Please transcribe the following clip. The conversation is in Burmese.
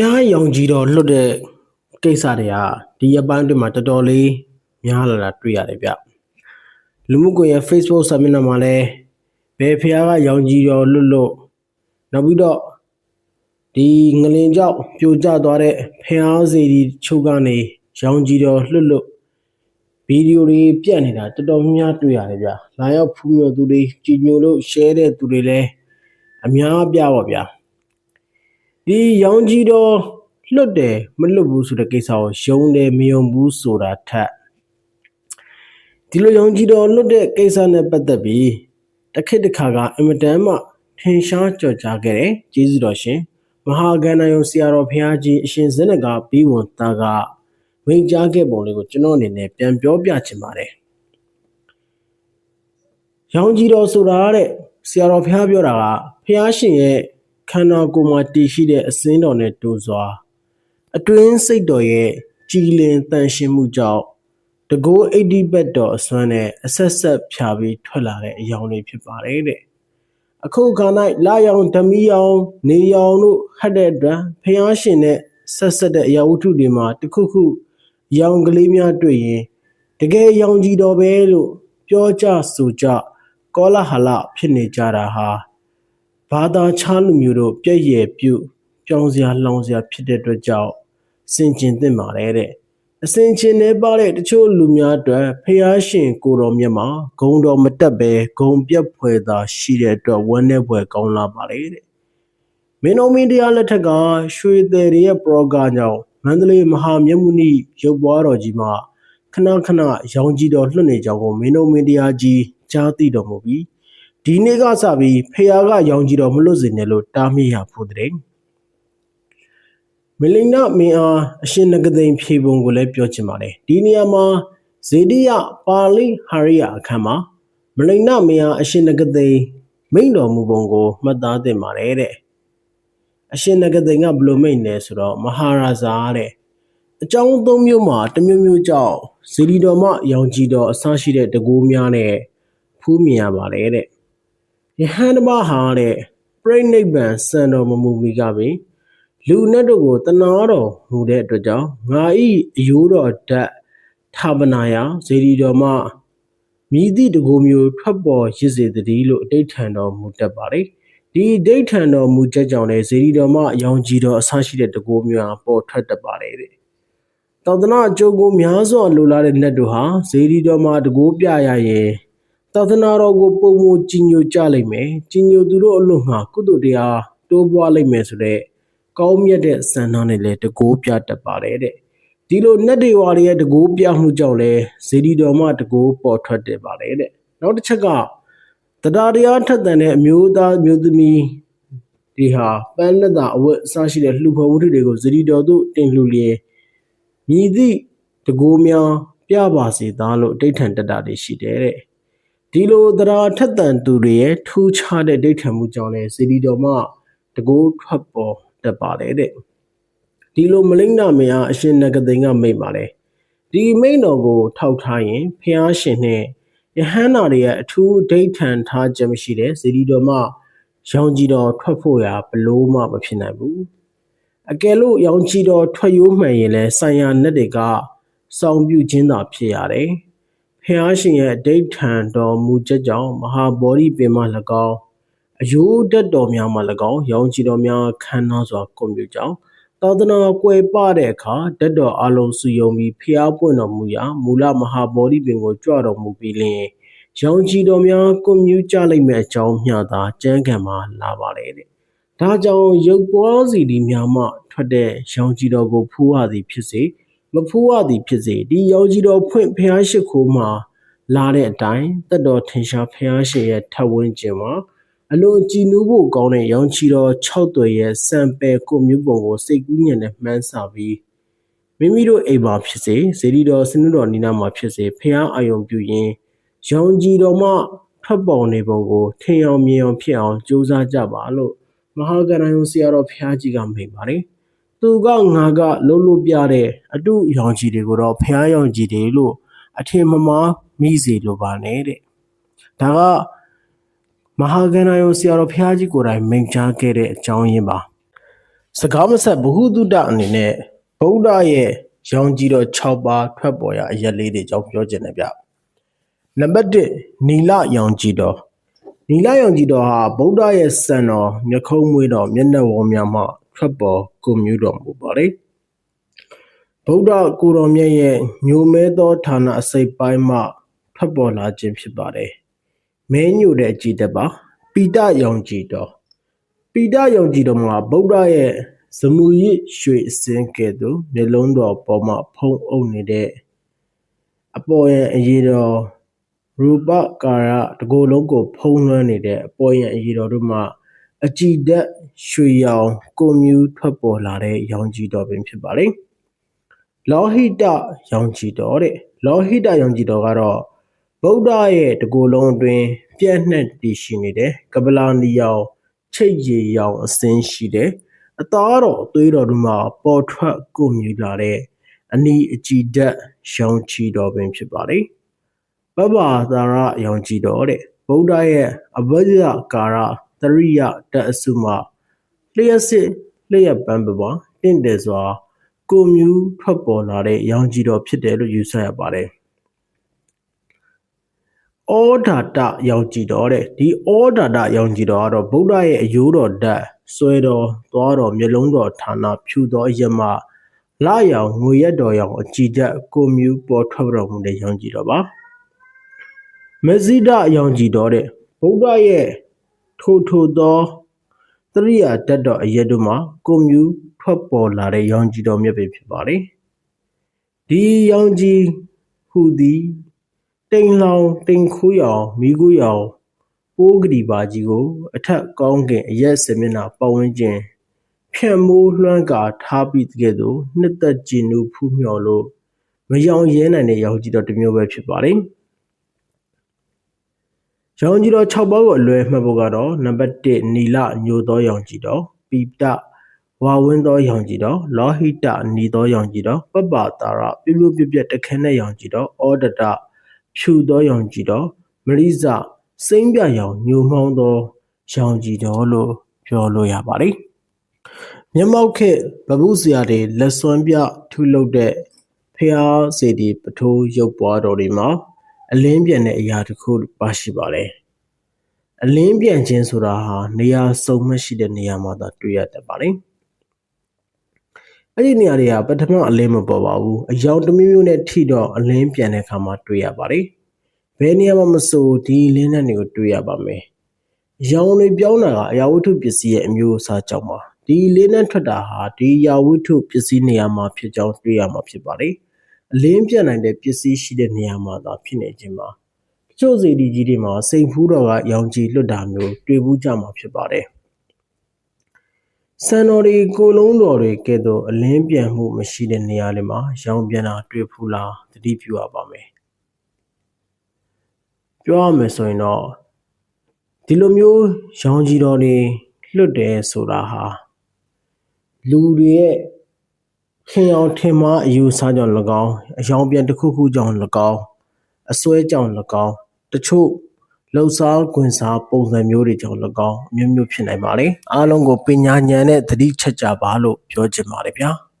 ះရောင်ကြီးတော်လွတ်တဲ့ကိစ္စတွေကဒီရက်ပိုင်းအတွင်းမှာတော်တော်လေးများလာတာတွေ့ရတယ်ဗျလူမှုကွန်ရက် Facebook စာမျက်နှာမှာလည်းဘယ်ဖះကရောင်ကြီးတော်လွတ်လွတ်နောက်ပြီးတော့ဒီငလင်ကြောက်ပြိုကျသွားတဲ့ဖះစီဒီချုပ်ကနေရောင်ကြီးတော်လွတ်လွတ်ဗီဒီယိုတွေပြတ်နေတာတော်တော်များများတွေ့ရတယ်ဗျလာရောက်ဖူးမြော်သူတွေကြည်ညိုလို့ share တဲ့သူတွေလည်းအများအပြားပါဗျာ ဒီရောင်ကြီးတော့လွတ်တယ်မလွတ်ဘူးဆိုတဲ့ကိစ္စကိုယုံတယ်မယုံဘူးဆိုတာထက်ဒီလိုရောင်ကြီးတော့လွတ်တဲ့ကိစ္စနဲ့ပတ်သက်ပြီးတစ်ခေတ်တစ်ခါကအင်မတန်မှထင်ရှားကြော်ကြားခဲ့တယ်ကျေးဇူးတော်ရှင်မဟာဂန္ဓယုံဆရာတော်ဘုရားကြီးအရှင်ဇနကဘီဝန်သားကမိန့်ကြားခဲ့ပုံလေးကိုကျွန်တော်အနေနဲ့ပြန်ပြောပြချင်ပါတယ်ရောင်ကြီးတော်ဆိုတာတဲ့ဆရာတော်ဘုရားပြောတာကဘုရားရှင်ရဲ့ ခန္ဓာကိုယ်မှာတည်ရှိတဲ့အစင်းတော်နဲ့တူစွာအတွင်းစိတ်တော်ရဲ့ကြည်လင်တန်ရှင်းမှုကြောင့်တကိုး80ဘက်တော်အစွမ်းနဲ့အဆက်ဆက်ဖြာပြီးထွက်လာတဲ့အယောင်တွေဖြစ်ပါတယ်တဲ့အခုခါ၌လာယောင်ဓမီယောင်နေယောင်တို့ဟတ်တဲ့အတွက်ဖျားရှင်နဲ့ဆက်ဆက်တဲ့အရာဝတ္ထုတွေမှာတခုခုယောင်ကလေးများတွေ့ရင်တကယ်ယောင်ကြီးတော်ပဲလို့ပြောကြဆိုကြကောလာဟလဖြစ်နေကြတာဟာ ဘာသာခြားလူမျိုးတို့ပြည့်ရပြုတ်ပြောင်းစရာလောင်စရာဖြစ်တဲ့အတွက်ကြောင့်စင်ကျင်သင့်ပါတယ်တဲ့အစင်ချင်နေပါတဲ့တချို့လူများအတွက်ဖျားရှင်ကိုတော်မြတ်မှာဂုံတော်မတက်ပဲဂုံပြက်ဖွယ်သာရှိတဲ့အတွက်ဝမ်းနဲ့ဖွယ်ကောင်းလာပါလေတဲ့မင်းတော်မင်းတရားလက်ထက်ကရွှေသည်တွေရဲ့ပရောဂါကြောင့်မန္တလေးမဟာမြတ်မုနိရုပ်ပွားတော်ကြီးမှာခဏခဏရောင်ကြီးတော်လွှတ်နေကြောင်းကိုမင်းတော်မင်းတရားကြီးကြားသိတော်မူပြီး ဒီနေ့ကစပြီးဖះကရောင်ကြီးတော်မလွတ်စေနဲ့လို့တားမြစ်ရဖို့တဲ့မလိန်နာမင်းအားအရှင်နဂသိန်ဖြေပုံကိုလည်းပြောချင်ပါတယ်ဒီနေရာမှာဇေဒီယပါဠိဟာရိယအခန်းမှာမလိန်နာမင်းအားအရှင်နဂသိန်မိန့်တော်မူပုံကိုမှတ်သားသင့်ပါတယ်တဲ့အရှင်နဂသိန်ကဘယ်လိုမိန့်လဲဆိုတော့မဟာရာဇာတဲ့အကြောင်းသုံးမျိုးမှာတစ်မျိုးမျိုးကြောင့်ဇေဒီတော်မှရောင်ကြီးတော်အစရှိတဲ့တကူများနဲ့ဖူးမြင်ရပါတယ်တဲ့ ယဟန်တမဟာတဲ့ပြိဋိဘံစံတော်မမူမီကပင်လူနဲ့တို့ကိုတနာတော်မူတဲ့အတွက်ကြောင့်ငါဤအယိုးတော်ဓာတ်ထာပနာယဇေဒီတော်မှမြည်သည့်တကူမျိုးထွက်ပေါ်ရစ်စေတည်းလို့အဋိဌံတော်မူတတ်ပါလေဒီဒိဋ္ဌံတော်မူချက်ကြောင့်လည်းဇေဒီတော်မှရောင်ကြည်တော်အဆရှိတဲ့တကူမျိုးဟာပေါ်ထွက်တတ်ပါလေတဲ့တောသနာအကျိုးကိုများစွာလိုလားတဲ့နတ်တို့ဟာဇေဒီတော်မှာတကူပြရရင် သာသနာတော်ကိုပုံမကြီးညိုကြလိမ့်မယ်ကြီးညိုသူတို့အလို့ငှာကုသိုလ်တရားတိုးပွားလိမ့်မယ်ဆိုတဲ့ကောင်းမြတ်တဲ့စံနှုန်းနဲ့လည်းတကိုးပြတတ်ပါတယ်တဲ့ဒီလိုနတ်တွေဝါတွေရဲ့တကိုးပြမှုကြောင့်လဲဇေဒီတော်မှတကိုးပေါ်ထွက်တယ်ပါတယ်တဲ့နောက်တစ်ချက်ကတရားတရားထက်သန်တဲ့အမျိုးသားမျိုးသမီးဒီဟာပန်းလက်သာအဝတ်အစရှိတဲ့လှူဖော်ဝတ္ထုတွေကိုဇေဒီတော်သို့တင်လှူလျင်မြည်သည့်တကိုးများပြပါစေသားလို့အဋ္ဌံတတတွေရှိတယ်တဲ့ ဒီလိုတရားထက်သန်သူတွေရဲ့ထူးခြားတဲ့ဒိဋ္ဌံမှုကြောင့်လဲဇေဒီတော်မှတကိုးထွက်ပေါ်တတ်ပါတယ်တဲ့ဒီလိုမလိမ့်နာမယာအရှင်နဂသိန်ကမိတ်ပါလေဒီမိတ်တော်ကို ထောက်ထားရင်ဖះရှင်နဲ့ယဟန္တာတွေရဲ့အထူးဒိဋ္ဌံထားခြင်းမရှိတဲ့ဇေဒီတော်မှရောင်ကြီးတော်ထွက်ဖို့ရာဘလို့မှမဖြစ်နိုင်ဘူးအကယ်လို့ရောင်ကြီးတော်ထွက်ရိုးမှန်ရင်လဲဆိုင်ရာနက်တွေကစောင့်ပြုခြင်းသာဖြစ်ရတယ် ဖះရှင်ရဲ့ဒိဋ္ဌံတော်မူချက်ကြောင့်မဟာဗောဓိပင်မ၎င်းအယိုးတက်တော်များမှ၎င်းရောင်ချီတော်များခမ်းနားစွာကွန်ပျူတာသာသနာကွယ်ပတဲ့အခါဓာတ်တော်အလုံးစုယုံပြီးဖျားပွင့်တော်မူရာမူလမဟာဗောဓိပင်ကိုကြွတော်မူပြီးလျင်ရောင်ချီတော်များကွန်မြူကြလိမ့်မဲ့အကြောင်းမျှသာကြမ်းခံမှာလာပါလေတဲ့ဒါကြောင့်ရုပ်ပွားစီဒီများမှထွက်တဲ့ရောင်ချီတော်ကိုဖူးရသည်ဖြစ်စေ မဖူးရသည်ဖြစ်စေဒီရောင်ချီတော်ဖွင့်ဖျားရှိခိုးမှာလာတဲ့အတိုင်းတက်တော်ထင်ရှားဖျားရှင်ရဲ့ထပ်ဝန်းကျင်မှာအလွန်ကြည်နူးဖို့ကောင်းတဲ့ရောင်ချီတော်၆သွယ်ရဲ့စံပယ်ကိုမျိုးပုံကိုစိတ်ကူးညံနဲ့မှန်းဆပြီးမိမိတို့အိမ်မှာဖြစ်စေဇေဒီတော်စနုတော်နီနာမှာဖြစ်စေဖះအာယုံပြုရင်းရောင်ကြီးတော်မှထွက်ပေါ်နေပုံကိုထင်အောင်မြင်အောင်ဖြစ်အောင်ကြိုးစားကြပါလို့မဟာကရဏယုံဆရာတော်ဖះကြီးကမိန့်ပါတယ် သူကငါကလှုပ်လို့ပြတဲ့အတုရောင်ကြီးတွေကိုတော့ဖះရောင်ကြီးတွေလို့အထင်မမှားမိစေလိုပါနဲ့တဲ့ဒါကမဟာကန္နာယုံဆရာတော်ဘုရားကြီးကိုယ်တိုင်မိန့်ကြားခဲ့တဲ့အကြောင်းရင်းပါစကားမဆက်ဘ ഹു တုတအနေနဲ့ဗုဒ္ဓရဲ့ရောင်ကြီးတော်6ပါးထွက်ပေါ်ရာအရက်လေးတွေကြောင့်ပြောချင်တယ်ဗျနံပါတ်1နီလရောင်ကြီးတော် နီလရောင်ကြီးတော်ဟာဗုဒ္ဓရဲ့စံတော်မျက်ခုံးမွေးတော်မျက်နှာဝေါများမှထွက်ပေါ်ကိုမျိုးတော်မူပါတယ်ဗုဒ္ဓကိုယ်တော်မြတ်ရဲ့ညိုမဲသောဌာနအစိပ်ပိုင်းမှထွက်ပေါ်လာခြင်းဖြစ်ပါတယ်မဲညိုတဲ့အကြည့်တက်ပါပိတရောင်ကြီးတော်ပိတရောင်ကြီးတော်မှာဗုဒ္ဓရဲ့ဇမူရစ်ရွှေအစင်းကဲ့သို့မျက်လုံးတော်ပေါ်မှာဖုံးအုပ်နေတဲ့အပေါ်ယံအရေးတော် ရူပကာရတကိုယ်လုံးကို ဖုံးလွှမ်းနေတဲ့အပေါ်ယံအရေးတော်တို့မှာအကြည်ဓာတ်ရွှေရောင်ကိုမြူးထွက်ပေါ်လာတဲ့ရောင်ကြီးတော်ပင်ဖြစ်ပါတယ်။လောဟိတရောင်ကြီးတော်တဲ့လောဟိတရောင်ကြီးတော်ကတော့ဗုဒ္ဓရဲ့တကိုယ်လုံးအတွင်းပြန့်နှံ့တည်ရှိနေတဲ့ကပလာနီရောင်ချိတ်ရည်ရောင်အစင်းရှိတဲ့အသားတော်အသွေးတော်တို့မှာပေါ်ထွက်ကိုမြူလာတဲ့အနီအကြည်ဓာတ်ရောင်ချီတော်ပင်ဖြစ်ပါတယ်။ ပပသာရရောင်ချီတော်တဲ့ဗုဒ္ဓရဲ့အဘိဓါကာရတရိယတအစုမှာလျှက်စစ်လျှက်ပန်းပပွားတင့်တယ်စွာကိုမြူးထွက်ပေါ်လာတဲ့ရောင်ကြီးတော်ဖြစ်တယ်လို့ယူဆရပါတယ်။ဩဓာတရောင်ကြည်တော်တဲ့ဒီဩဓာတရောင်ကြည်တော်ကတော့ဗုဒ္ဓရဲ့အယိုးတော်ဓာတ်ဆွဲတော်သွားတော်မျက်လုံးတော်ဌာနဖြူတော်ယမလာရောင်ငွေရက်တော်ရောင်အကြည်ဓာတ်ကိုမြူးပေါ်ထွက်တော်မူတဲ့ရောင်ကြည်တော်ပါ မဇိဒရောင်ကြည်တော်တဲ့ဗုဒ္ဓရဲ့ထိုထိုသောတရိယာတတ်တော်အရက်တို့မှာကိုမြူးထွက်ပေါ်လာတဲ့ရောင်ကြည်တော်မြတ်ပဲဖြစ်ပါတယ်ဒီရောင်ကြည်ဟူသည်တိမ်လောင်တိမ်ခိုးရောင်မိခိုးရောင်ပိုးကတိပါကြီးကို အထက်ကောင်းကင်အရက်စမျက်နှာပတ်ဝန်းကျင်ဖြန့်မိုးလွှမ်းကာထားပြီးတကယ်တော့နှစ်သက်ကြည်နူးဖူးမြော်လို့မယောင်ရဲနိုင်တဲ့ရောင်ကြီးတော်တစ်မျိုးပဲဖြစ်ပါတယ်။ ရောင်ကြီးတော်6ပါးကိုအလွယ်မှတ်ဖို့ကတော့နံပါတ်1နီလညိုသောရောင်ကြီးတော်ပိတဝါဝင်းသောရောင်ကြီးတော်လောဟိတနီသောရောင်ကြီးတော်ပပတာရပြပြပြပြတခင်းတဲ့ရောင်ကြီးတော်ဩဒတဖြူသောရောင်ကြီးတော်မရိဇစိမ့်ပြရောင်ညိုမှောင်းသောရောင်ကြီးတော်လို့ပြောလို့ရပါတယ်။မျက်မှောက်ခေဗဗုဇရာတွေလက်စွမ်းပြထုလုပ်တဲ့ဖျားစေတီပထိုးရုပ်ပွားတော်တွေမှာ အလင်းပြန်တဲ့အရာတစ်ခုပါရှိပါတယ်။အလင်းပြန်ခြင်းဆိုတာဟာနေရာစုံမရှိတဲ့နေရာမှာသာတွေ့ရတတ်ပါတယ်။အဲ့ဒီနေရာတွေကပထမအလင်းမပေါ်ပါဘူးအယောင်တစ်မျိုးမျိုးနဲ့ထိတော့အလင်းပြန်တဲ့အခါမှာတွေ့ရပါတယ်ဘယ်နေရာမှာမဆိုဒီလင်းနဲ့တွေကိုတွေ့ရပါမယ်ရောင်တွေပြောင်းတာကအရာဝတ္ထုပစ္စည်းရဲ့အမျိုးအစားကြောင့်ပါဒီလေးနဲ့ထွက်တာဟာဒီရာဝတ္ထုပစ္စည်းနေရာမှာဖြစ်ကြောင်းတွေ့ရမှာဖြစ်ပါတယ် အလင်းပြတ်နိုင်တဲ့ပစ္စည်းရှိတဲ့နေရာမှာသာဖြစ်နေခြင်းပါတချို့စီဒီကြီးတွေမှာစိန်ဖူးတော်ကရောင်ကြီးလွတ်တာမျိုးတွေ့ဘူးကြမှာဖြစ်ပါတယ်စံတော်တွေကိုလုံးတော်တွေကဲ့သို့အလင်းပြန်မှုမရှိတဲ့နေရာတွေမှာရောင်ပြန်တာတွေ့ဖူးလားသတိပြုရပါမယ်ပြောရမယ်ဆိုရင်တော့ဒီလိုမျိုးရောင်ကြီးတော်တွေလွတ်တယ်ဆိုတာဟာလူတွေရဲ့ ခင်အောင်ထင်မှားအယူဆကြောင့်၎င်းအယောင်ပြန်တစ်ခုခုကြောင့်၎င်းအစွဲကြောင့်၎င်းတချို့လှုပ်ရှားခွင်စားပုံစံမျိုးတွေကြောင့်၎င်းအမျိုးမျိုးဖြစ်နိုင်ပါလေအားလုံးကိုပညာဉာဏ်နဲ့သတိချက်ကြပါလို့ပြောချင်ပါတယ်ဗျာ။